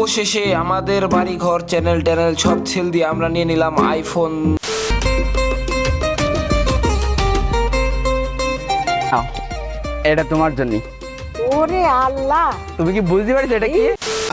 অবশেষে আমাদের বাড়ি ঘর চ্যানেল ট্যানেল সব ছেল দিয়ে আমরা নিয়ে নিলাম আইফোন এটা তোমার জন্য ওরে আল্লাহ। তুমি কি বুঝতে পারছ এটা কি?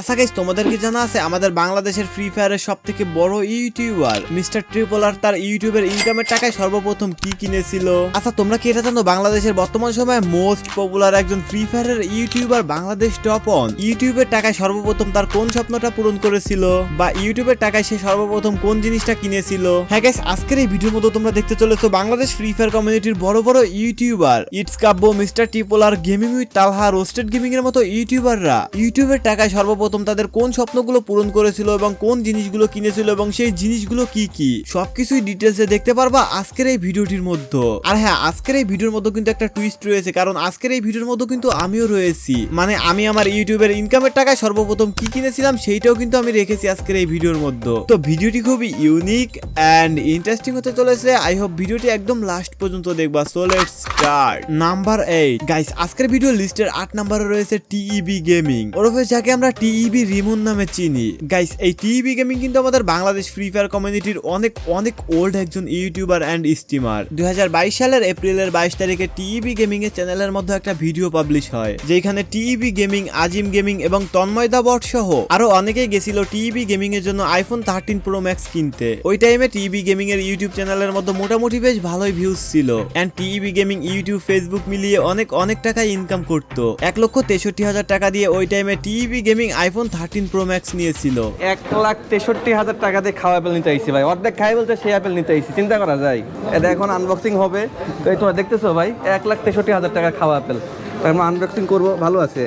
আচ্ছা গাইস তোমাদের কি জানা আছে, আমাদের বাংলাদেশের ফ্রি ফায়ারের সব থেকে বড় ইউটিউবার মিস্টার ট্রিপলার তার ইউটিউবের ইনকামের টাকায় সর্বপ্রথম কি কিনেছিল? আচ্ছা তোমরা কি এটা জানো? বাংলাদেশের বর্তমান সময়ে মোস্ট পপুলার একজন ফ্রি ফায়ারের ইউটিউবার বাংলাদেশ টপ অন ইউটিউবের টাকায় সর্বপ্রথম তার কোন স্বপ্নটা পূরণ করেছিল? বা ইউটিউবের টাকায় সে সর্বপ্রথম কোন জিনিসটা কিনেছিল? হ্যাঁ গাইস আজকের এই ভিডিওর মতো তোমরা দেখতে চলেছো বাংলাদেশ ফ্রি ফায়ার কমিউনিটির বড় বড় YouTuber it's Kabbo mister টিপোলার gaming with Talha roasted gaming এর মতো ইউটিউবাররা ইউটিউবের টাকায় সর্বপ্রথম তাদের কোন স্বপ্নগুলো পূরণ করেছিল এবং কোন জিনিসগুলো কিনেছিল এবং সেই জিনিসগুলো কি কি? সবকিছুই ডিটেলসে দেখতে পারবা আজকের এই ভিডিওটির মধ্যে। আর হ্যাঁ আজকের এই ভিডিওর মধ্যে কিন্তু একটা টুইস্ট রয়েছে, কারণ আজকের এই ভিডিওর মধ্যে কিন্তু আমিও রয়েছি। মানে আমি আমার ইউটিউবের ইনকামের টাকায় সর্বপ্রথম কি কিনেছিলাম সেইটাও কিন্তু আমি রেখেছি আজকের এই ভিডিওর মধ্যে। তো ভিডিওটি খুবই ইউনিক অ্যান্ড ইন্টারেস্টিং হতে চলেছে। আই হোপ ভিডিওটি একদম লাস্ট পর্যন্ত দেখবা। So let's start number eight guys আজকের ভিডিও লিস্টের আট নাম্বারে রয়েছে টিইবি গেমিং ওরফে যাকে আমরা টিইবি রিমন নামে চিনি। গাইস এই টিইবি গেমিং কিন্তু আমাদের বাংলাদেশ ফ্রি ফায়ার কমিউনিটির অনেক অনেক ওল্ড একজন ইউটিউবার অ্যান্ড স্টিমার দুই হাজার বাইশ সালের এপ্রিলের বাইশ তারিখে টিইবি গেমিং এর চ্যানেলের মধ্যে একটা ভিডিও পাবলিশ হয় যেখানে টিইবি গেমিং আজিম গেমিং এবং তন্ময়দা বট সহ আরও অনেকেই গেছিল টিইবি গেমিং এর জন্য আইফোন থার্টিন প্রো ম্যাক্স কিনতে। ওই টাইমে টিইবি গেমিং এর ইউটিউব চ্যানেলের মধ্যে মোটামুটি বেশ ভালোই ভিউজ ছিল। And TEB gaming YouTube Facebook মিলিয়ে অনেক অনেক টাকা ইনকাম করতো। এক লক্ষ তেষট্টি হাজার টাকা দিয়ে ওই টাইমে TEB gaming iPhone thirteen pro max নিয়েছিল। এক লাখ তেষট্টি হাজার টাকা দিয়ে খাওয়া অ্যাপেল নিতে আইসি ভাই। অর্ধেক খাই বলতে সেই অ্যাপেল নিতে আইসি চিন্তা করা যায়। এটা এখন আনবক্সিং হবে। তো তোমরা দেখতেছো ভাই, এক লাখ তেষট্টি হাজার টাকা খাওয়া অ্যাপেল আমরা আনবক্সিং করব ভালো আছে।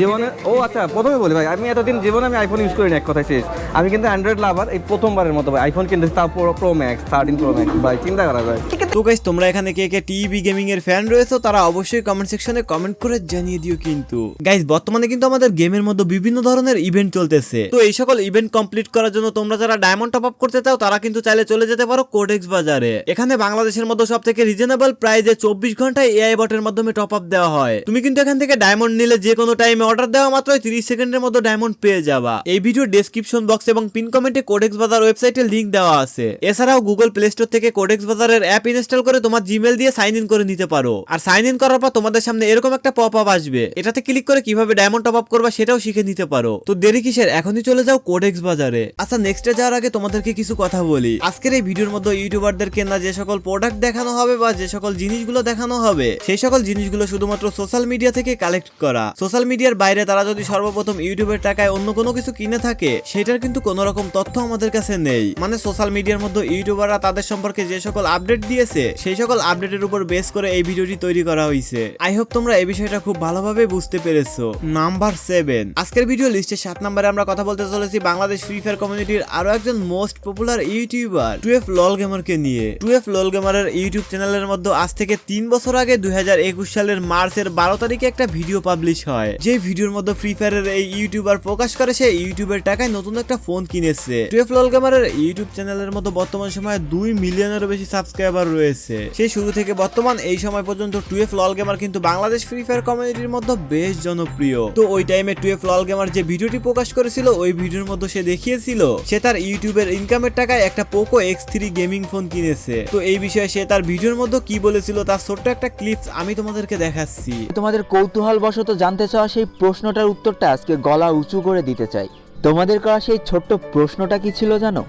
জীবনে ও আচ্ছা প্রথমে বলি ভাই আমি এতদিন জীবনে আমি আইফোন ইউজ করি না এক কথায় শেষ। আমি কিন্তু অ্যান্ড্রয়েড লাভার এই প্রথমবারের মতো ভাই। আইফোন কিনতে তাও pro max thirteen pro max ভাই চিন্তা করা যায়। তো গাইস তোমরা এখানে কে কে টিভি গেমিং এর ফ্যান রয়েছো তারা অবশ্যই কমেন্ট সেকশনে কমেন্ট করে জানিয়ে দিও কিন্তু। গাইস বর্তমানে কিন্তু আমাদের গেমের মধ্যে বিভিন্ন ধরনের ইভেন্ট চলতেছে। তো এই সকল ইভেন্ট কমপ্লিট করার জন্য তোমরা যারা ডায়মন্ড টপ আপ করতে চাও তারা কিন্তু চাইলে চলে যেতে পারো কোডেক্স বাজারে। এখানে বাংলাদেশের মধ্যে সব থেকে রিজনেবল প্রাইজে চব্বিশ ঘন্টায় এআই বটের মাধ্যমে টপ আপ দেওয়া হয়। তুমি কিন্তু এখান থেকে ডায়মন্ড নিলে যে কোনো টাইমে অর্ডার দেওয়া মাত্র তিরিশ সেকেন্ডের মধ্যে ডায়মন্ড পেয়ে যাবা। এই ভিডিও ডেসক্রিপশন বক্স এবং পিন কমেন্টে কোডেক্স বাজার ওয়েবসাইটের লিংক দেওয়া আছে। এছাড়াও গুগল প্লে স্টোর থেকে কোডেক্স বাজারের অ্যাপ ইনস্টল করে তোমার জিমেল দিয়ে সাইন ইন করে নিতে পারো। আর সাইন ইন করার পর তোমাদের সামনে এরকম একটা পপ আপ আসবে। এটাতে ক্লিক করে কীভাবে ডায়মন্ড টপ আপ করবা সেটাও শিখে নিতে পারো। তো দেরি কিসের? এখনই চলে যাও কোডেক্স বাজারে আচ্ছা নেক্সটে যাওয়ার আগে তোমাদেরকে কিছু কথা বলি। আজকের এই ভিডিওর মধ্যে ইউটিউবারদের কেনা যে সকল প্রোডাক্ট দেখানো হবে বা যে সকল জিনিসগুলো দেখানো হবে, সেই সকল জিনিসগুলো শুধুমাত্র সোশ্যাল মিডিয়া থেকে কালেক্ট করা। সোশ্যাল মিডিয়ার বাইরে তারা যদি সর্বপ্রথম ইউটিউবের টাকায় অন্য কোনো কিছু কিনে থাকে, সেটার কিন্তু কোনো রকম তথ্য আমাদের কাছে নেই। মানে সোশ্যাল মিডিয়ার মধ্যে ইউটিউবাররা তাদের সম্পর্কে যে সকল আপডেট দিয়েছে, সেই সকল আপডেটের উপর বেস করে এই ভিডিওটি তৈরি করা হয়েছে আই হোপ তোমরা এই বিষয়টা খুব ভালোভাবে বুঝতে পেরেছ। Number seven. আজকের ভিডিও লিস্টে সাত নম্বরে আমরা কথা বলতে চলেছি বাংলাদেশ ফ্রি ফায়ার কমিউনিটির আরও একজন most popular YouTuber twelve LOL গেমারকে নিয়ে। টুয়েফ লল গেমারের ইউটিউব চ্যানেলের মধ্যে আজ থেকে তিন বছর আগে দুই হাজার একুশ সালের মার্চের বারো তারিখে একটা ভিডিও পাবলিশ হয়। যে ভিডিওর মধ্যে ফ্রি ফায়ারের এই ইউটিউবার প্রকাশ করে, সে ইউটিউবের টাকায় নতুন একটা ফোন কিনেছে। টুয়েফ লল গেমারের ইউটিউব চ্যানেলের মধ্যে বর্তমান সময়ে দুই মিলিয়নেরও বেশি সাবস্ক্রাইবার রয়েছে। সেই শুরু থেকে বর্তমান, এই সময় পর্যন্ত টুয়েফ লল গেমার কিন্তু বাংলাদেশ ফ্রি ফায়ার কমিউনিটির মধ্যে বেশ জনপ্রিয়। তো ওই টাইমে টুয়েফ লল গেমার যে ভিডিওটি প্রকাশ করেছিল, ওই ভিডিওর মধ্যে সে দেখিয়েছিল, সে তার ইউটিউবের ইনকামের টাকায় একটা Poco X three gaming phone কিনেছে। তো এই বিষয়ে সে তার ভিডিওর মধ্যে কি বলেছিল, তার ছোট্ট একটা ক্লিপস আমি তোমাদেরকে দেখাচ্ছি। তোমাদের কৌতূহল বশত জানতে চাওয়া সেই প্রশ্নটার উত্তরটা আজকে গলা উঁচু করে দিতে চাই। তোমাদের করা সেই ছোট্ট প্রশ্নটা কি ছিল জানো?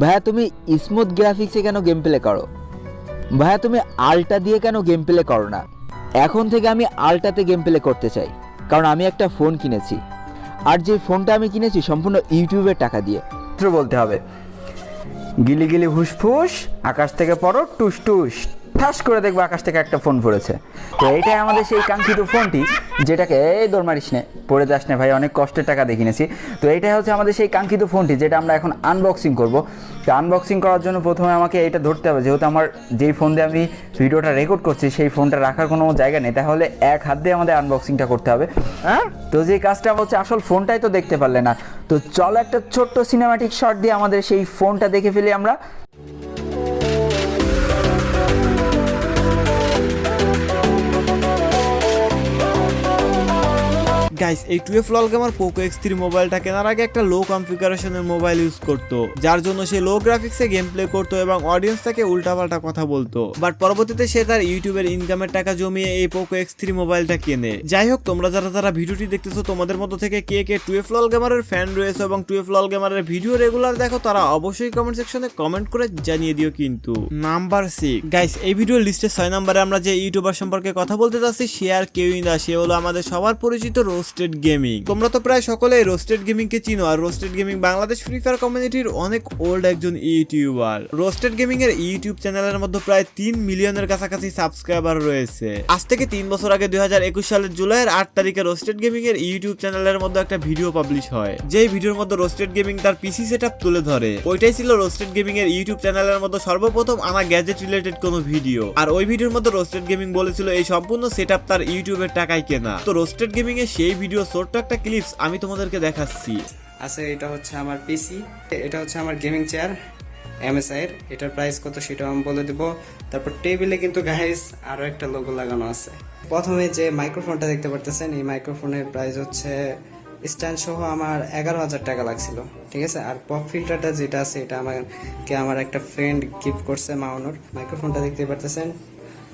ভাইয়া, তুমি স্মুথ গ্রাফিক্সে কেন গেম প্লে করো? ভাইয়া, তুমি আলটা দিয়ে কেন গেম প্লে করো না? এখন থেকে আমি আলটাতে গেম প্লে করতে চাই, কারণ আমি একটা ফোন কিনেছি। আর যে ফোনটা আমি কিনেছি সম্পূর্ণ ইউটিউবের টাকা দিয়ে। বলতে হবে। গিলি গিলি হুসফুস, আকাশ থেকে পড়ো টুস টুস ঠাস করে দেখব আকাশ থেকে একটা ফোন পড়েছে। তো এইটাই আমাদের সেই কাঙ্ক্ষিত ফোনটি যেটাকে এই দৌড় মারিস নে পড়ে যাস না ভাই অনেক কষ্টের টাকা দিয়ে কিনেছি তো এইটাই হচ্ছে আমাদের সেই কাঙ্ক্ষিত ফোনটি যেটা আমরা এখন আনবক্সিং করব। তো আনবক্সিং করার জন্য প্রথমে আমাকে এটা ধরতে হবে যেহেতু আমার যেই ফোন দিয়ে আমি ভিডিওটা রেকর্ড করছি সেই ফোনটা রাখার কোনো জায়গা নেই। তাহলে এক হাত দিয়ে আমাদের আনবক্সিংটা করতে হবে। হ্যাঁ? তো যে কাজটা হচ্ছে আসল ফোনটাই তো দেখতে পারলে না। তো চলো একটা ছোট্ট সিনেমাটিক শট দিয়ে আমাদের সেই ফোনটা দেখে ফেলি আমরা। গাইস এই twelve LOL gamer Poco X three মোবাইলটা কেনার আগে একটা লো কনফিগারেশনের মোবাইল ইউজ করতো, যার জন্য সে লো গ্রাফিক্সে গেম প্লে করতো এবং অডিয়েন্স তাকে উল্টাপাল্টা কথা বলতো। বাট পরবর্তীতে সে তার ইউটিউবের ইনকামের টাকা জমিয়ে এই পোকো এক্স থ্রি মোবাইলটা কেনে। যাই হোক তোমরা যারা যারা ভিডিওটি দেখতেছো, তোমাদের মধ্যে থেকে কে কে টুয়েলভ লল গেমারের ফ্যান রয়েছে এবং টুয়েলভ লল গেমারের ভিডিও রেগুলার দেখো, তারা অবশ্যই কমেন্ট সেকশনে কমেন্ট করে জানিয়ে দিও কিন্তু। নাম্বার সিক্স গাইস এই ভিডিওর লিস্টে ছয় নম্বরে আমরা যে ইউটিউবার সম্পর্কে কথা বলতে যাচ্ছি, সে আর কেউই না, সে হলো আমাদের সবার পরিচিত রোস্টেড গেমিং তোমরা তো প্রায় সকলে রোস্টেড গেমিং কে চিনো, আর roasted gaming Bangladesh free fire কমিউনিটির অনেক ওল্ড একজন ইউটিউবার রোস্টেড গেমিং এর ইউটিউব চ্যানেলের মধ্যে প্রায় তিন মিলিয়নের কাছাকাছি সাবস্ক্রাইবার রয়েছে। আজ থেকে তিন বছর আগে দুই হাজার একুশ সালের জুলাইয়ের আট তারিখে রোস্টেড গেমিং এর ইউটিউব চ্যানেলের মধ্যে একটা ভিডিও পাবলিশ হয়। যেই ভিডিওর মধ্যে রোস্টেড গেমিং তার পিসি সেট তুলে ধরে। ওইটাই ছিল রোস্টেড গেমিং এর ইউটিউব চ্যানেলের মধ্যে সর্বপ্রথম আনা গ্যাজেট রিলেটেড কোনো ভিডিও আর ওই ভিডিওর মধ্যে রোস্টেড গেমিং বলেছিল, এই সম্পূর্ণ সেট তার ইউটিউবের টাকায় কেনা। তো রোস্টেড গেমিং এর সেই ভিডিও ছোট্ট একটা ক্লিপস আমি তোমাদেরকে দেখাচ্ছি। আছে, এটা হচ্ছে আমার পিসি এটা হচ্ছে আমার গেমিং চেয়ার এমএসআই এর, এটার প্রাইস কত সেটাও আমি বলে দেব। তারপর টেবিলে কিন্তু গাইস আরও একটা লোগো লাগানো আছে। প্রথমে যে মাইক্রোফোনটা দেখতে পারতেছেন, এই মাইক্রোফোনের প্রাইস হচ্ছে স্ট্যান্ড সহ আমার এগারো হাজার টাকা লাগছিল, ঠিক আছে? আর পপ ফিল্টারটা যেটা আছে, এটা আমাকে আমার একটা ফ্রেন্ড গিফট করছে মাউনোর মাইক্রোফোনটা দেখতে পারতেছেন?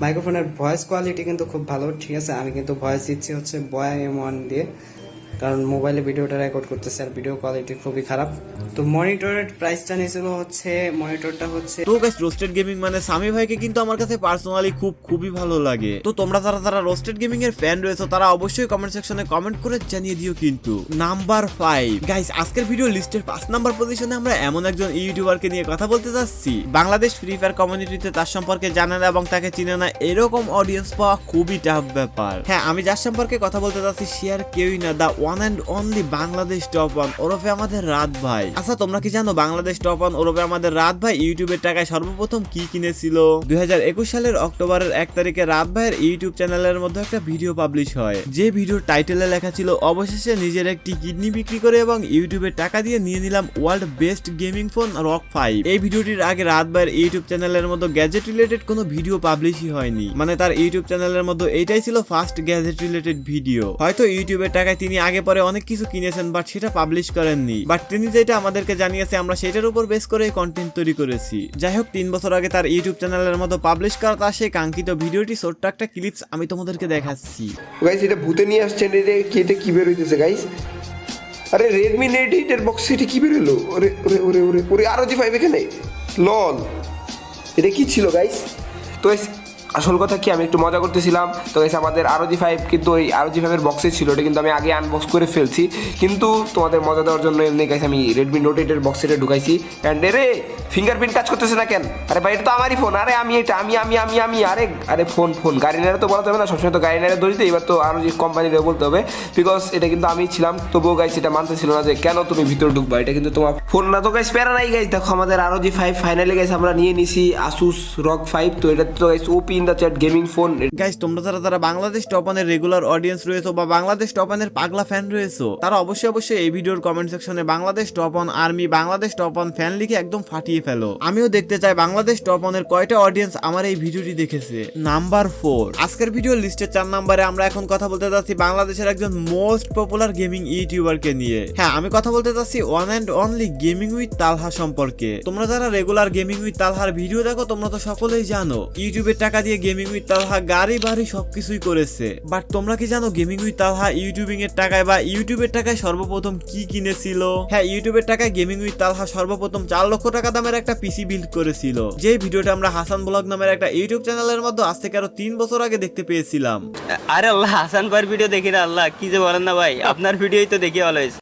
মাইক্রোফোনের ভয়েস কোয়ালিটি কিন্তু খুব ভালো, ঠিক আছে? আমি কিন্তু ভয়েস দিচ্ছি হচ্ছে বয় এম ওয়ান দিয়ে। কারণ মোবাইলে ভিডিওটা রেকর্ড করতেছে আর ভিডিও কোয়ালিটি খুবই খারাপ। তো মনিটরের প্রাইসটা নিয়েছিল হচ্ছে মনিটরটা হচ্ছে তো গাইস রোস্টেড গেমিং মানে সামি ভাইকে কিন্তু আমার কাছে পার্সোনালি খুব, খুবই ভালো লাগে। তো তোমরা যারা যারা রোস্টেড গেমিং এর ফ্যান রয়েছে, তারা অবশ্যই কমেন্ট সেকশনে কমেন্ট করে জানিয়ে দিও কিন্তু। নাম্বার ফাইভ গাইস আজকের ভিডিও লিস্টের পাঁচ নাম্বার পজিশনে আমরা এমন একজন ইউটিউবারকে নিয়ে কথা বলতে যাচ্ছি। বাংলাদেশ ফ্রি ফায়ার কমিউনিটিতে তার সম্পর্কে জানে না এবং তাকে চিনে না, এরকম অডিয়েন্স পাওয়া খুবই টাফ ব্যাপার। হ্যাঁ আমি যার সম্পর্কে কথা বলতে যাচ্ছি শেয়ার কেউই না the one and only Bangladesh top one ওরফে আমাদের রাত ভাই। আচ্ছা তোমরা কি জানো বাংলাদেশ টপ ওয়ান ওরফে আমাদের রাত ভাই? ইউটিউবের টাকায় সর্বপ্রথম কি কিনেছিল? দু হাজার একুশ সালের অক্টোবরের এক তারিখে রাত ভাইয়ের ইউটিউব চ্যানেলের মধ্যে একটা ভিডিও পাবলিশ হয়। যে ভিডিওর টাইটেলে লেখা ছিল, অবশেষে নিজের একটি কিডনি বিক্রি করে এবং ইউটিউবের টাকা দিয়ে নিয়ে নিলাম world best gaming phone ROG five এই ভিডিওটির আগে রাত ভাইয়ের ইউটিউব চ্যানেলের মধ্যে গ্যাজেট রিলেটেড কোনো ভিডিও পাবলিশই হয়নি। মানে তার ইউটিউব চ্যানেলের মধ্যে এইটাই ছিল ফার্স্ট গ্যাজেট রিলেটেড ভিডিও হয়তো ইউটিউবের টাকায় তিনি আগে পরে অনেক কিছু কিনেছেন বাট সেটা পাবলিশ করেননি। বাট তিনি যেটা আমাদেরকে জানিয়েছে, আমরা সেটার উপর বেস করে কন্টেন্ট তৈরি করেছি। যাই হোক তিন বছর আগে তার ইউটিউব চ্যানেলের মতো পাবলিশ করা তার সেই কাঙ্ক্ষিত ভিডিওটি, ছোট্ট একটা ক্লিপস আমি তোমাদেরকে দেখাচ্ছি। গাইস এটা ভূতে নিয়ে আসছেন এটা কি বের হইতেছে গাইস আরে রেডমি নেট এইটের বক্স এটা কি বের হলো ওরে ওরে ওরে ওরে ওরে জি ফাইভ এখানে? লল। এটা কি ছিল গাইস তো আসল কথা কি, আমি একটু মজা করতেছিলাম। তো গাইস আমাদের আরও জি ফাইভ কিন্তু ওই আরও জি ফাইভের বক্সে ছিল এটা কিন্তু আমি আগে আনবক্স করে ফেলছি। কিন্তু তোমাদের মজা দেওয়ার জন্য এমনি গাইস আমি রেডমি নোট এইটের বক্সে এটা ঢুকাইছি। অ্যান্ড রে ফিঙ্গারপ্রিন্ট কাজ করতেছে না কেন? আরে ভাই, এটা তো আমারই ফোন আরে আমি এটা, আমি আমি আমি আমি, আরে আরে ফোন ফোন গাড়ি নেড়ে তো বলা যাবে না, সবসময় তো গাড়ি নেড়ে দোষ দিতে এবার তো আরও যে কোম্পানির বলতে হবে। বিকজ এটা কিন্তু আমি ছিলাম, তবুও গাইস এটা মানতে ছিল না যে কেন তুমি ভিতরে ঢুকবা? এটা কিন্তু তোমার ফোন না তো গাইস প্যারা নাই গাইস দেখো আমাদের আরও জি ফাইভ ফাইনালি গাইস আমরা নিয়ে নিছি আসুস রক ফাইভ তো এটা তো guys OP in the chat gaming phone guys তোমরা যারা যারা বাংলাদেশ টপানের রেগুলার অডিয়েন্স রয়েছে বা বাংলাদেশ টপানের পাগলা ফ্যান রয়েছে, তারা অবশ্যই অবশ্যই এই ভিডিওর কমেন্ট সেকশনে Bangladesh top on army Bangladesh top on fan লিখে একদম ফাটিয়ে ফেলো। আমিও দেখতে চাই বাংলাদেশ টপ অনের কয়টা অডিয়েন্স আমার এই ভিডিওটি দেখেছে। নাম্বার ফোর আজকের ভিডিও লিস্টের চার নাম্বারে আমরা এখন কথা বলতে যাচ্ছি বাংলাদেশের একজন মোস্ট পপুলার গেমিং ইউটিউবারকে নিয়ে। হ্যাঁ আমি কথা বলতে চাচ্ছি one and only gaming with Talha সম্পর্কে। তোমরা যারা রেগুলার গেমিং উইথ তালহার ভিডিও দেখো, তোমরা তো সকলেই জানো ইউটিউবের টাকা দিয়ে গেমিং উইথ তালহা গাড়ি বাড়ি সবকিছুই করেছে। বাট তোমরা কি জানো গেমিং উইথ তালহা ইউটিউবিং এর টাকায় বা ইউটিউবের টাকায় সর্বপ্রথম কি কিনেছিল? হ্যাঁ ইউটিউবের টাকায় গেমিং উইথ তালহা সর্বপ্রথম চার লক্ষ টাকা দামের একটা পিসি বিল্ড করেছিল। যে ভিডিওটা আমরা হাসান ব্লগ নামের একটা ইউটিউব চ্যানেলের মধ্যে আজ থেকে আরও তিন বছর আগে দেখতে পেয়েছিলাম। আরে আল্লাহ হাসান ভাইয়ের ভিডিও দেখি না, আল্লাহ, কি যে বলেন না ভাই, আপনার ভিডিওই তো দেখি অলওয়েজ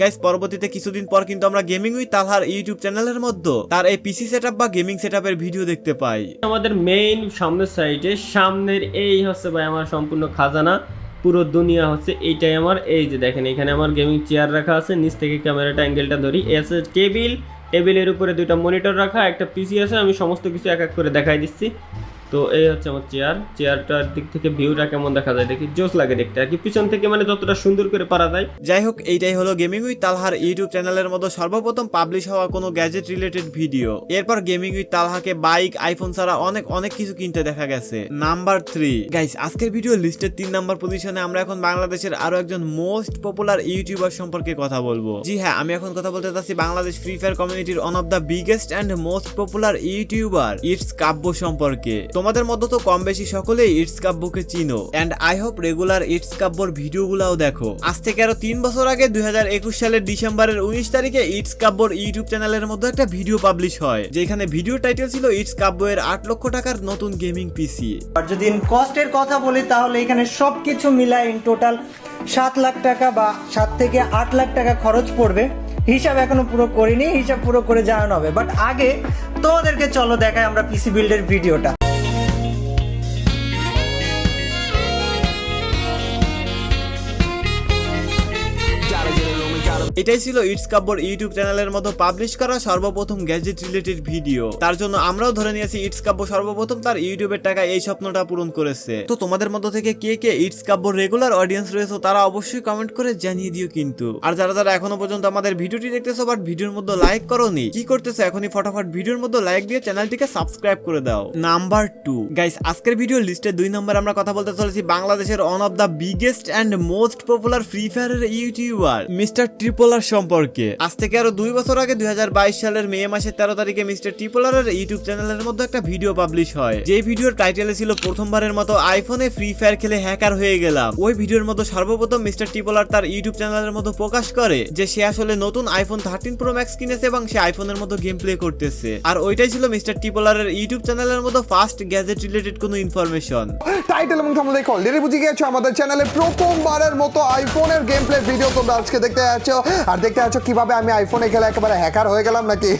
গাইস পরবর্তীতে কিছুদিন পর কিন্তু আমরা গেমিং উই তালহার ইউটিউব চ্যানেলের মধ্যে তার এই পিসি সেটআপ বা গেমিং সেটআপের ভিডিও দেখতে পাই। আমাদের মেইন সামনের সাইডে সামনের এই হচ্ছে ভাই আমার সম্পূর্ণ খাজানা। পুরো দুনিয়া হচ্ছে এইটাই আমার। এই যে দেখেন এখানে আমার গেমিং চেয়ার রাখা আছে। নিচ থেকে ক্যামেরাটা অ্যাঙ্গেলটা ধরি। এসে টেবিল। টেবিলের উপরে দুইটা মনিটর রাখা। একটা পিসি আছে। আমি সমস্ত কিছু এক এক করে দেখাই দিচ্ছি। তো এই হচ্ছে আমার চেয়ার চেয়ারটার দিক থেকে ভিউটা কেমন দেখা যায় দেখি জোস লাগে দেখতে। আর কি পিছন থেকে মানে যতটা সুন্দর করে পারা যায়। যাই হোক, এইটাই হলো গেমিং উইথ তালহার ইউটিউব চ্যানেলের মতো সর্বপ্রথম পাবলিশ হওয়া কোনো গ্যাজেট রিলেটেড ভিডিও এরপর গেমিং উইথ তালহাকে বাইক আইফোন ছাড়া অনেক অনেক কিছু কিনতে দেখা গেছে। নাম্বার থ্রি গাইস আজকের ভিডিও লিস্টের তিন নাম্বার পজিশনে আমরা এখন বাংলাদেশের আরও একজন মোস্ট পপুলার ইউটিউবার সম্পর্কে কথা বলব। জি হ্যাঁ আমি এখন কথা বলতে চাচ্ছি বাংলাদেশ ফ্রি ফায়ার কমিউনিটির one of the biggest and most popular YouTuber it's Kabbo সম্পর্কে। তোমাদের মধ্যে তো কম বেশি সকলেই ইটস কাব্যকে চিনো। And I hope regular it's কাব্যর ভিডিওগুলাও দেখো। আজ থেকে আরও তিন বছর আগে দু হাজার একুশ সালের ডিসেম্বরের উনিশ তারিখে ইটস কাব্যর ইউটিউব চ্যানেলের মধ্যে একটা ভিডিও পাবলিশ হয়, যেখানে ভিডিও টাইটেল ছিল ইটস কাব্য এর আট লক্ষ টাকার নতুন গেমিং পিসি। আর যদি কস্টের কথা বলি, তাহলে এখানে সব কিছু মিলায় ইন টোটাল সাত লাখ টাকা বা সাত থেকে আট লাখ টাকা খরচ পড়বে। হিসাব এখনও পুরো করিনি, হিসাব পুরো করে জানানো হবে। বাট আগে তোমাদেরকে চলো দেখাই আমরা পিসি বিল্ডের ভিডিওটা। এটাই ছিল ইটস কাব্বর ইউটিউব চ্যানেলের মতো পাবলিশ করা সর্বপ্রথম গ্যাজেট রিলেটেড ভিডিও তার জন্য আমরাও ধরে নিয়েছি ইটস কাব্য সর্বপ্রথম তার ইউটিউবের টাকা এই স্বপ্নটা পূরণ করেছে। তো তোমাদের মধ্য থেকে কে কে ইটস কাব্যর রেগুলার অডিয়েন্স রয়েছে তারা অবশ্যই কমেন্ট করে জানিয়ে দিও কিন্তু। আর যারা যারা এখনও পর্যন্ত আমাদের ভিডিওটি দেখতেছো বাট ভিডিওর মধ্যে লাইক করোনি, কি করতেছো এখনই ফটাফট ভিডিওর মধ্যে লাইক দিয়ে চ্যানেলটিকে সাবস্ক্রাইব করে দাও। নাম্বার টু গাইস আজকের ভিডিও লিস্টে দুই নম্বর আমরা কথা বলতে চলেছি বাংলাদেশের one of the biggest and most popular free ফায়ারের ইউটিউবার মিস্টার ট্রিপোলার সম্পর্কে। আজ থেকে আরও দুই বছর আগে দুই সালের মে মাসের তেরো তারিখে মিস্টার ট্রিপোলারের ইউটিউব চ্যানেলের মধ্যে একটা ভিডিও পাবলিশ হয়। যে ভিডিওর টাইটেলে ছিল প্রথমবারের মতো আইফোনে ফ্রি ফায়ার খেলে হ্যাকার হয়ে গেলাম। ওই ভিডিওর মতো সর্বপ্রথম মিস্টার ট্রিপোলার তার ইউটিউব চ্যানেলের মতো প্রকাশ করে যে সে আসলে নতুন আইফোন থার্টিন প্রো ম্যাক্স কিনেছে এবং সে আইফোনের মতো গেম প্লে করতেছে। আর ওইটাই ছিল মিস্টার ট্রিপোলারের ইউটিউব চ্যানেলের মতো ফার্স্ট গ্যাজেট রিলেটেড কোনো ইনফরমেশন টাইটেল এবং দেখো অলরেডি বুঝে গেছো আমাদের চ্যানেলে প্রথমবারের মতো আইফোনের গেম প্লে ভিডিও তোমরা আজকে দেখতে যাচ্ছ। আর দেখতে যাচ্ছ কীভাবে আমি আইফোনে খেলে একেবারে হ্যাকার হয়ে গেলাম নাকি?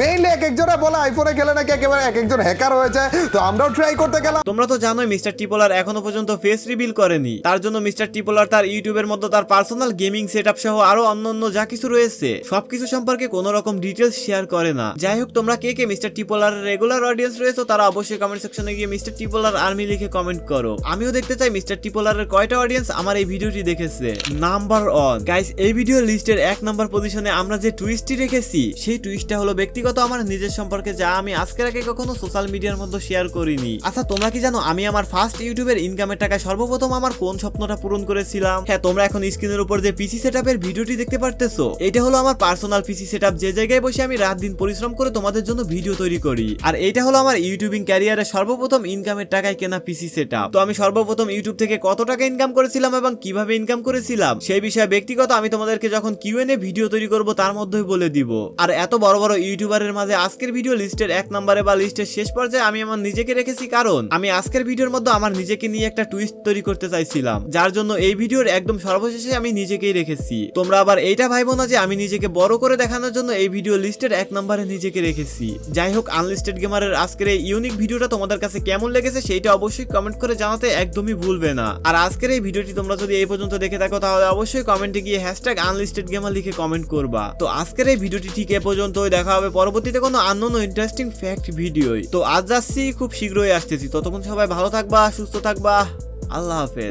মেইনলি এক একজনে বলে আইফোনে খেলে নাকি একেবারে এক একজন হ্যাকার হয়েছে। তো আমরাও ট্রাই করতে গেলাম। তোমরা তো জানোই মিস্টার টিপোলার এখনও পর্যন্ত ফেস রিভিল করেনি। তার জন্য মিস্টার টিপোলার তার ইউটিউবের মধ্যে তার পার্সোনাল গেমিং সেটআপ সহ আরও অন্যান্য যা কিছু রয়েছে, সবকিছু সম্পর্কে কোনো রকম ডিটেলস শেয়ার করে না। যাই হোক, তোমরা কে কে মিস্টার টিপোলারের রেগুলার অডিয়েন্স রয়েছে, তারা অবশ্যই কমেন্ট সেকশনে গিয়ে মিস্টার টিপোলার আর্মি লিখে কমেন্ট করো। আমিও দেখতে চাই মিস্টার টিপোলারের কয়টা অডিয়েন্স আমার এই ভিডিওটি দেখেছে। নাম্বার অন গাইস এই ভিডিও লিস্টের এক নাম্বার পজিশনে আমরা যে টুইস্টটি রেখেছি, সেই টুইস্টটা হলো ব্যক্তিগত আমার নিজের সম্পর্কে যা আমি আজকের আগে কখনো সোশ্যাল মিডিয়ার মধ্যে শেয়ার করিনি। আচ্ছা তোমরা কি জানো আমি আমার ফার্স্ট ইউটিউবের ইনকামের টাকায় সর্বপ্রথম আমার কোন স্বপ্নটা পূরণ করেছিলাম? হ্যাঁ তোমরা এখন স্ক্রিনের উপর যে পিসি সেটআপের ভিডিওটি দেখতে পারতেছো, এটা হলো আমার পার্সোনাল পিসি সেটআপ যে জায়গায় বসে আমি রাত দিন পরিশ্রম করে তোমাদের জন্য ভিডিও তৈরি করি। আর এটা হলো আমার ইউটিউবিং ক্যারিয়ারে সর্বপ্রথম ইনকামের টাকায় কেনা পিসি সেটআপ তো আমি সর্বপ্রথম ইউটিউব থেকে কত টাকা ইনকাম করেছিলাম এবং কীভাবে ইনকাম করেছিলাম, সেই বিষয়ে ব্যক্তিগত আমি তোমাদেরকে যখন কিউএনএ ভিডিও তৈরি করব, তার মধ্যেই বলে দিব। আর এত বড় বড় ইউটিউবারের মাঝে আজকের ভিডিও লিস্টের এক নম্বরে বা লিস্টের শেষ পর্যায়ে আমি আমার নিজেকে রেখেছি কারণ, আমি আজকের ভিডিওর মধ্যে আমার নিজেকে নিয়ে একটা টুইস্ট তৈরি করতে চাইছিলাম। যার জন্য এই ভিডিওর একদম সর্বশেষে আমি নিজেকেই রেখেছি। তোমরা আবার এইটা ভাইবো না যে আমি নিজেকে বড় করে দেখানোর জন্য এই ভিডিও লিস্টের এক নম্বরে নিজেকে রেখেছি। যাই হোক আনলিস্টেড গেমারের আজকের এই ইউনিক ভিডিওটা তোমাদের কাছে কেমন লেগেছে সেইটা অবশ্যই কমেন্ট করে জানাতে একদমই ভুলবে না। আর আজকের এই ভিডিওটি তোমরা যদি এই পর্যন্ত দেখে থাকো, তাহলে অবশ্যই কমেন্টে গিয়ে হ্যাশট্যাগ আনলিস্টেড গেমার লিখে কমেন্ট করবা। তো আজকের এই ভিডিওটি ঠিক এ পর্যন্তই। দেখা হবে পরবর্তীতে কোনো আননোন ইন্টারেস্টিং ফ্যাক্ট ভিডিওই তো আজ যাচ্ছি, খুব শীঘ্রই আসতেছি। ততক্ষণ সবাই ভালো থাকবা, সুস্থ থাকবা। আল্লাহ হাফেজ।